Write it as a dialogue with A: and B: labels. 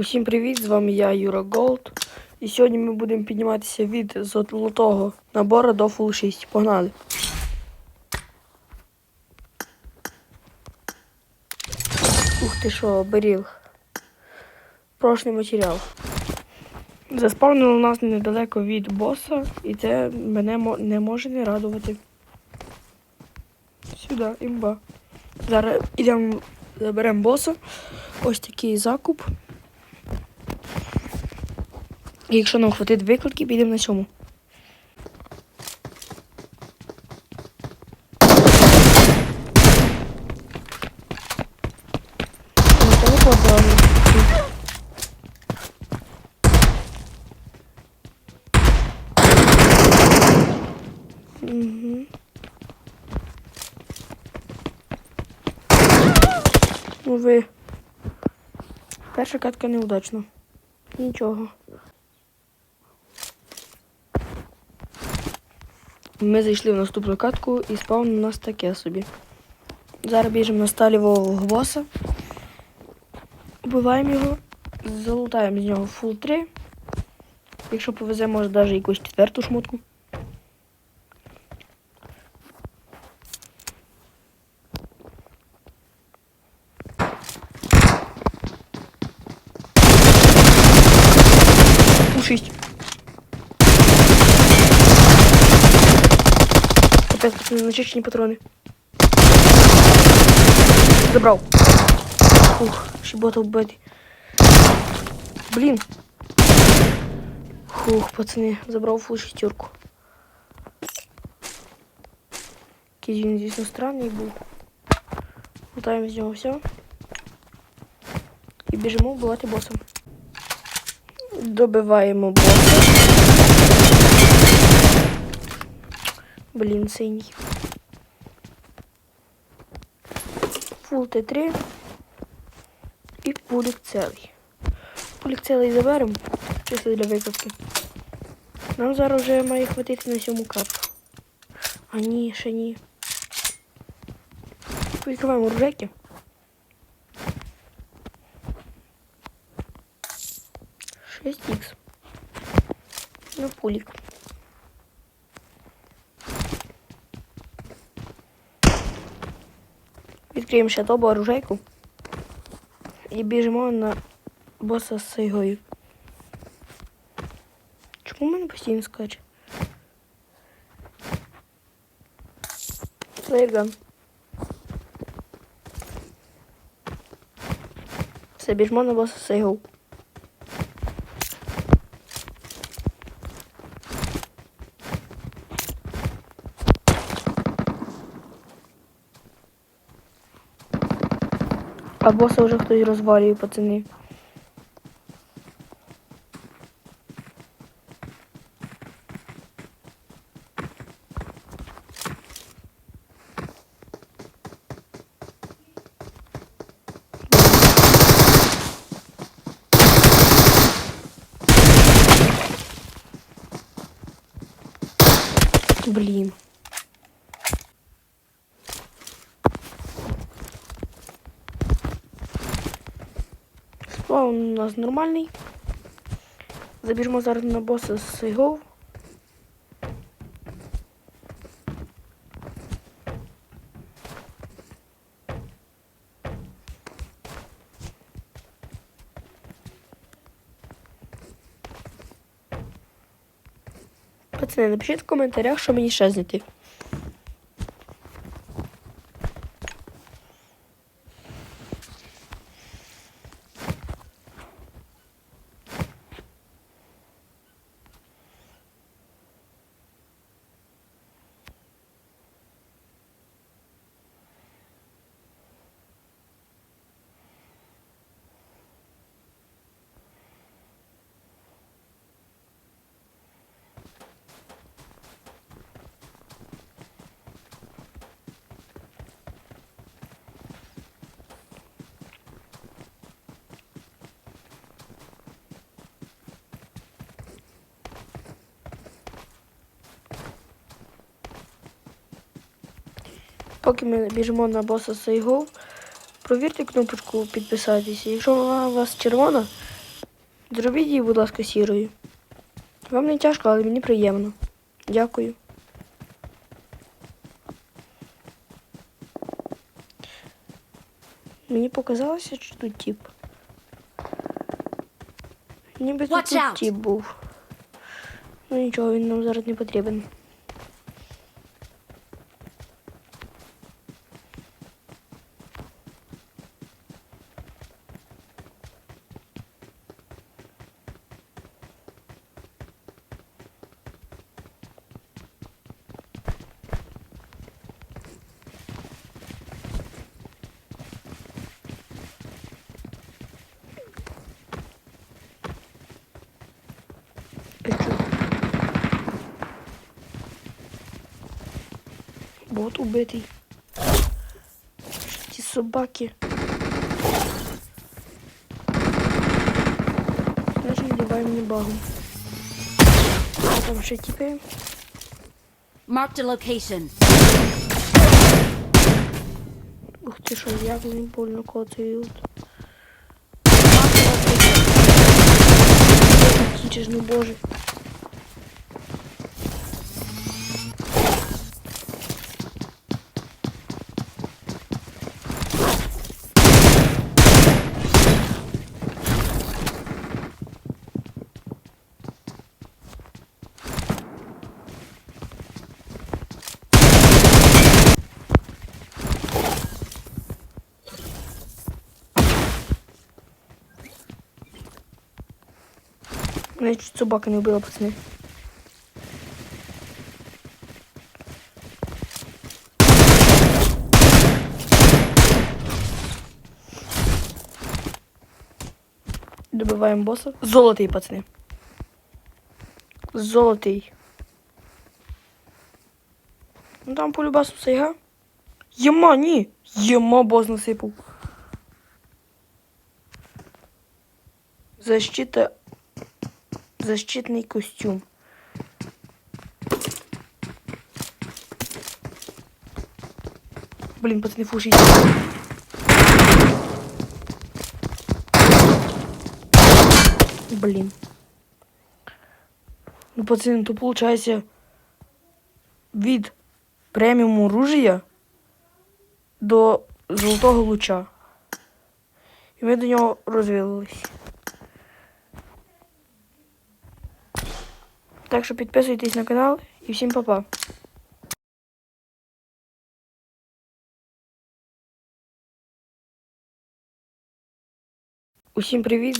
A: Усім привіт! З вами я, Юра Голд. І сьогодні ми будемо підніматися від золотого набору до Full 6. Погнали! Ух ти що, беріл. Прошлий матеріал. Заспавнило нас недалеко від боса, і це мене не може не радувати. Сюди, імба. Зараз йдемо, заберемо боса. Ось такий закуп. Якщо нам хватить викладки, підемо на цьому. Ну ви. Перша катка неудачна. Нічого. Ми зайшли в наступну катку і спавн у нас таке собі. Зараз біжимо на сталівого боса. Убиваємо його, залутаємо з нього фул 3. Якщо повезе, може навіть якусь четверту шмотку. Фул Капець, тут нечищені патрони. Забрав. Ух, ще бота вбити. Фух, пацани, забрав фул шестерку. Якийсь він, звісно, странний був. Лутаємо з нього все. І біжимо вбивати боса. Добиваємо боса. Блін, синій. Фул Т3 і пулік цілий. Пулік цілий заберемо, чисто для викладки. Нам зараз вже має хватити на сьому карту. А ні, ще ні. Відкриваємо ружеки. Шесть ікс. Ну, пулік. Відкриємо ще добу оружейку. І біжимо на боса з Сайгою. Чому в мене постійно скаче? Флейган. Все, біжмо на боса з Сайгою. А боса вже хтось розвалює, пацани. Блін. Спаун у нас нормальний. Забіжмо зараз на боса з Сейгов. Пацани, напишіть в коментарях, що мені ще знайти. Поки ми біжимо на боса Сайгов, провірте кнопочку підписатися. Якщо вона у вас червона, Зробіть її, будь ласка, сірою. Вам не тяжко, але мені приємно. Дякую. Мені показалося, що тут тіп. Ніби тут тіп був. Ну нічого, він нам зараз не потрібен. А чо? Бот убитий. Ті собаки. Значить, давай мені багом. А там ще тіпи.
B: Marked a location.
A: Ух ти що, як вони больно коцають. Ну боже. Мене чуть собака не вбила, пацани. Добиваємо боса. Золотий, пацани. Золотий. Ну там по любасу сайга. Єма, ні. Єма бос насипав. Защита защитный костюм. Блин, пацаны, фушите. Блин. Ну, пацаны, то получается від преміум оружия до золотого луча. І ми до нього розвилились. Так що підписуйтесь на канал і всім па-па. Усім привіт!